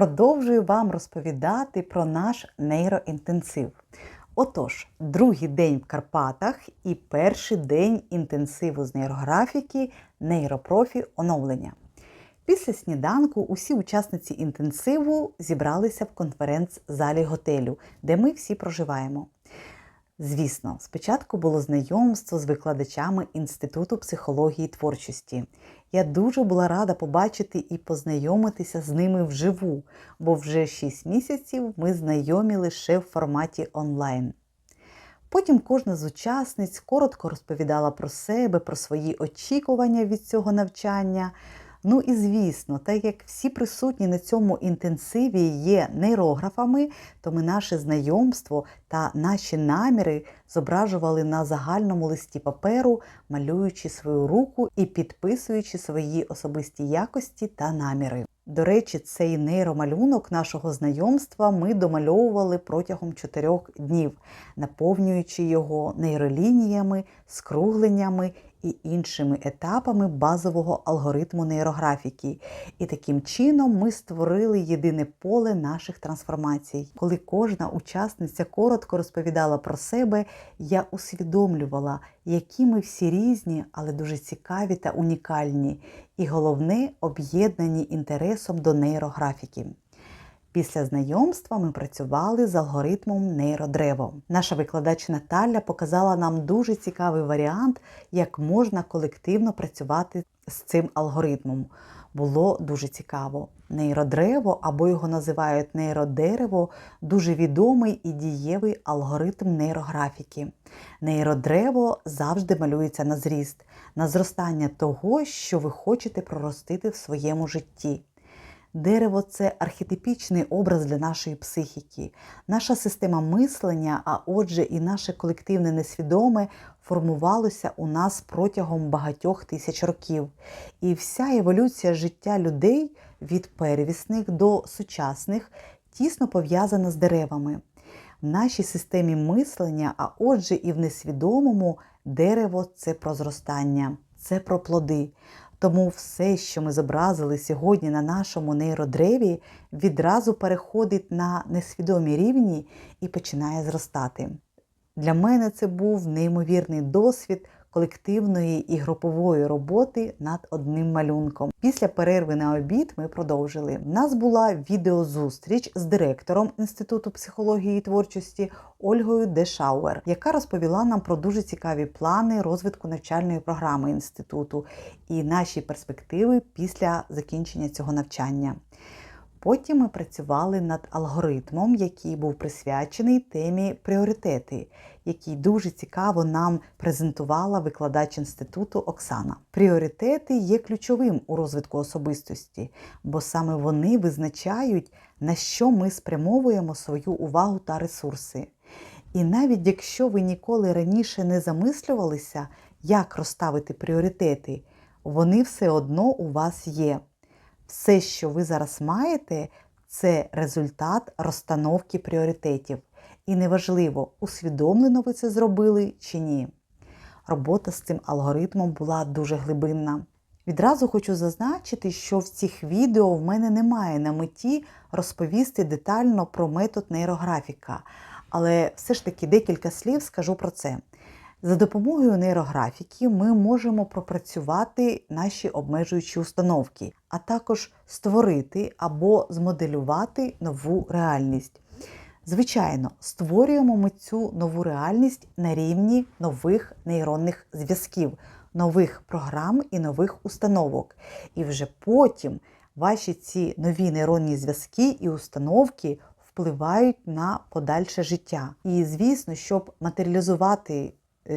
Продовжую вам розповідати про наш нейроінтенсив. Отож, другий день в Карпатах і перший день інтенсиву з нейрографіки нейропрофі оновлення. Після сніданку усі учасниці інтенсиву зібралися в конференц-залі готелю, де ми всі проживаємо. Звісно, спочатку було знайомство з викладачами Інституту психології творчості. Я дуже була рада побачити і познайомитися з ними вживу, бо вже 6 місяців ми знайомі лише в форматі онлайн. Потім кожна з учасниць коротко розповідала про себе, про свої очікування від цього навчання. Ну і звісно, так як всі присутні на цьому інтенсиві є нейрографами, то ми наше знайомство та наші наміри зображували на загальному листі паперу, малюючи свою руку і підписуючи свої особисті якості та наміри. До речі, цей нейромалюнок нашого знайомства ми домальовували протягом чотирьох днів, наповнюючи його нейролініями, скругленнями і іншими етапами базового алгоритму нейрографіки. І таким чином ми створили єдине поле наших трансформацій. Коли кожна учасниця коротко розповідала про себе, я усвідомлювала, які ми всі різні, але дуже цікаві та унікальні, і головне об'єднані інтересом до нейрографіки. Після знайомства ми працювали з алгоритмом нейродрево. Наша викладач Наталя показала нам дуже цікавий варіант, як можна колективно працювати з цим алгоритмом. Було дуже цікаво. Нейродрево, або його називають нейродерево, дуже відомий і дієвий алгоритм нейрографіки. Нейродрево завжди малюється на зріст, на зростання того, що ви хочете проростити в своєму житті. Дерево це архетипічний образ для нашої психіки. Наша система мислення, а отже, і наше колективне несвідоме формувалося у нас протягом багатьох тисяч років. І вся еволюція життя людей від первісних до сучасних тісно пов'язана з деревами. В нашій системі мислення, а отже, і в несвідомому дерево це про зростання, це про плоди. Тому все, що ми зобразили сьогодні на нашому нейродреві, відразу переходить на несвідомі рівні і починає зростати. Для мене це був неймовірний досвід колективної і групової роботи над одним малюнком. Після перерви на обід ми продовжили. У нас була відеозустріч з директором Інституту психології і творчості Ольгою Дешауер, яка розповіла нам про дуже цікаві плани розвитку навчальної програми інституту і наші перспективи після закінчення цього навчання. Потім ми працювали над алгоритмом, який був присвячений темі пріоритети, який дуже цікаво нам презентувала викладач інституту Оксана. Пріоритети є ключовим у розвитку особистості, бо саме вони визначають, на що ми спрямовуємо свою увагу та ресурси. І навіть якщо ви ніколи раніше не замислювалися, як розставити пріоритети, вони все одно у вас є. Все, що ви зараз маєте, це результат розстановки пріоритетів. І неважливо, усвідомлено ви це зробили чи ні. Робота з цим алгоритмом була дуже глибинна. Відразу хочу зазначити, що в цих відео в мене немає на меті розповісти детально про метод нейрографіка, але все ж таки декілька слів скажу про це. За допомогою нейрографіки ми можемо пропрацювати наші обмежуючі установки, а також створити або змоделювати нову реальність. Звичайно, створюємо ми цю нову реальність на рівні нових нейронних зв'язків, нових програм і нових установок. І вже потім ваші ці нові нейронні зв'язки і установки впливають на подальше життя. І звісно, щоб матеріалізувати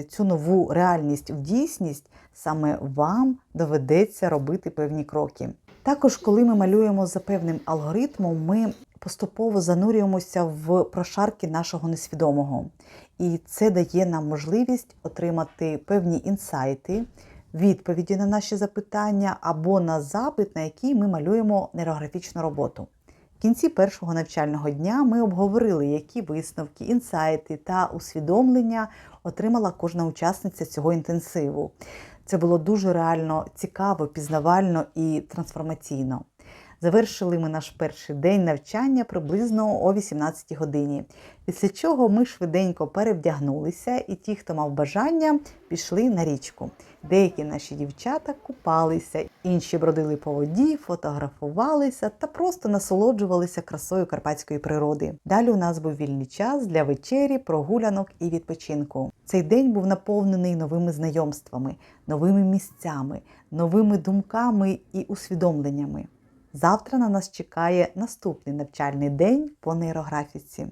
цю нову реальність в дійсність, саме вам доведеться робити певні кроки. Також, коли ми малюємо за певним алгоритмом, ми поступово занурюємося в прошарки нашого несвідомого. І це дає нам можливість отримати певні інсайти, відповіді на наші запитання або на запит, на який ми малюємо нейрографічну роботу. Кінці першого навчального дня ми обговорили, які висновки, інсайти та усвідомлення отримала кожна учасниця цього інтенсиву. Це було дуже реально цікаво, пізнавально і трансформаційно. Завершили ми наш перший день навчання приблизно о 18 годині. Після чого ми швиденько перевдягнулися, і ті, хто мав бажання, пішли на річку. Деякі наші дівчата купалися, інші бродили по воді, фотографувалися та просто насолоджувалися красою карпатської природи. Далі у нас був вільний час для вечері, прогулянок і відпочинку. Цей день був наповнений новими знайомствами, новими місцями, новими думками і усвідомленнями. Завтра на нас чекає наступний навчальний день по нейрографіці.